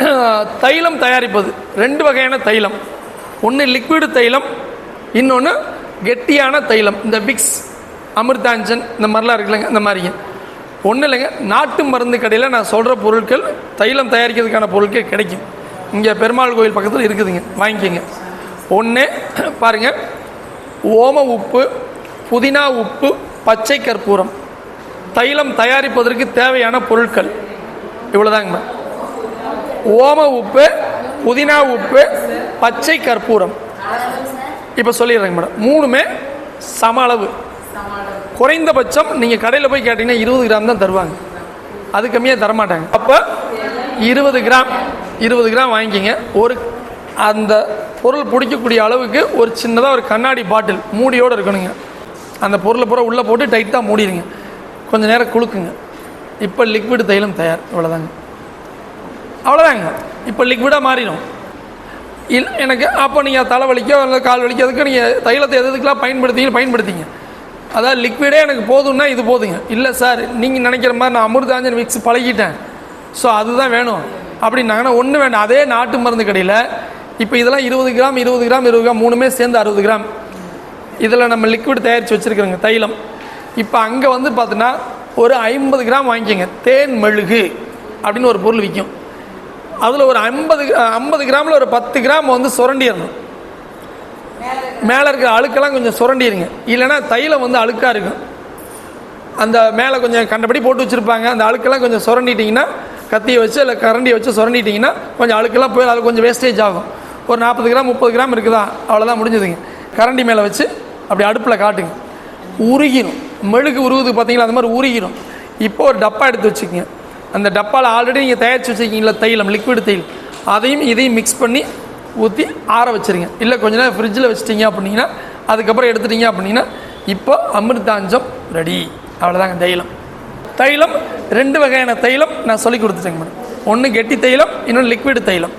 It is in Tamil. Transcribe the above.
தைலம் தயாரிப்பது. ரெண்டு வகையான தைலம். ஒன்று லிக்விடு தைலம் இன்னொன்று கெட்டியான தைலம். இந்த விக்ஸ் அமிர்தாஞ்சன் இந்த மாதிரிலாம் இருக்குல்லங்க இந்த மாதிரிங்க. ஒன்றும் இல்லைங்க நாட்டு மருந்து கடையில் நான் சொல்கிற பொருட்கள் தைலம் தயாரிக்கிறதுக்கான பொருட்கள் கிடைக்கும். இங்கே பெருமாள் கோயில் பக்கத்தில் இருக்குதுங்க வாங்கிக்கோங்க. ஒன்று பாருங்கள் ஓம உப்பு புதினா உப்பு பச்சை கற்பூரம். தைலம் தயாரிப்பதற்கு தேவையான பொருட்கள். இவ்வளோதாங்கண்ணா ஓம உப்பு புதினா உப்பு பச்சை கற்பூரம். இப்போ சொல்லிடுறேங்க மேடம். மூணுமே சம அளவு. குறைந்தபட்சம் நீங்கள் கடையில் போய் கேட்டிங்கன்னா இருபது கிராம் தான் தருவாங்க. அது கம்மியாக தரமாட்டாங்க. அப்போ இருபது கிராம் இருபது கிராம் வாங்கிக்கிங்க. ஒரு அந்த பொருள் பிடிக்கக்கூடிய அளவுக்கு ஒரு சின்னதாக ஒரு கண்ணாடி பாட்டில் மூடியோடு இருக்கணுங்க. அந்த பொருளை பூரா உள்ளே போட்டு டைட்டாக மூடிடுங்க. கொஞ்சம் நேரம் குளுக்குங்க. இப்போ லிக்விட் தைலம் தயார். இவ்வளோதாங்க அவ்வளோதாங்க இப்போ லிக்விடாக மாறிடும் இல் எனக்கு அப்போ நீங்கள் தலை வலிக்கோ இல்லை கால் வலிக்கோ அதுக்கு நீங்கள் தைலத்தை எது எதுக்கெல்லாம் பயன்படுத்திங்க பயன்படுத்திங்க. அதாவது லிக்விடே எனக்கு போதும்னா இது போதுங்க. இல்லை சார் நீங்கள் நினைக்கிற மாதிரி நான் அமிர்தாஞ்சன் மிக்ஸ் பழகிட்டேன். ஸோ அதுதான் வேணும். அப்படின்னாங்கன்னா ஒன்றும் வேண்டாம். அதே நாட்டு மருந்து கடையில் இப்போ இதெல்லாம் இருபது கிராம் இருபது கிராம் இருபது கிராம் மூணுமே சேர்ந்து அறுபது கிராம். இதில் நம்ம லிக்விட் தயாரித்து வச்சுருக்குறோங்க தைலம். இப்போ அங்கே வந்து பார்த்தோன்னா ஒரு ஐம்பது கிராம் வாங்கிக்கோங்க. தேன் மெழுகு அப்படின்னு ஒரு பொருள் விற்கும் அதில் ஒரு ஐம்பது ஐம்பது கிராமில் ஒரு பத்து கிராம் வந்து சுரண்டிடணும். மேலே இருக்கிற அழுக்கெல்லாம் கொஞ்சம் சுரண்டிடுங்க. இல்லைன்னா தைலம் வந்து அழுக்காக இருக்கும். அந்த மேலே கொஞ்சம் கண்டபடி போட்டு வச்சுருப்பாங்க. அந்த அழுக்கெல்லாம் கொஞ்சம் சுரண்டிட்டிங்கன்னா கத்தியை வச்சு இல்லை கரண்டியை வச்சு சுரண்டிட்டிங்கன்னா கொஞ்சம் அழுக்கெல்லாம் போய் அது கொஞ்சம் வேஸ்டேஜ் ஆகும். ஒரு நாற்பது கிராம் முப்பது கிராம் இருக்குதா? அவ்வளோதான் முடிஞ்சதுங்க. கரண்டி மேலே வச்சு அப்படி அடுப்பில் காட்டுங்க. உருகிடும் மெழுகு உருகுது பார்த்தீங்களா அந்த மாதிரி உருகிடும் இப்போ ஒரு டப்பா எடுத்து வச்சுக்கோங்க. அந்த டப்பாவில் ஆல்ரெடி நீங்கள் தயாரித்து வச்சுருக்கீங்களா தைலம் லிக்விட் தைலம். அதையும் இதையும் மிக்ஸ் பண்ணி ஊற்றி ஆற வச்சுருங்க. இல்லை கொஞ்ச நேரம் ஃப்ரிட்ஜில் வச்சிட்டிங்க அப்படின்னா அதுக்கப்புறம் எடுத்துட்டீங்க அப்படின்னா இப்போ அமிர்தாஞ்சம் ரெடி அவ்வளோதாங்க தைலம். தைலம் ரெண்டு வகையான தைலம் நான் சொல்லி கொடுத்துட்டேங்க மேடம். ஒன்று கெட்டி தைலம் இன்னொன்று லிக்விட் தைலம்.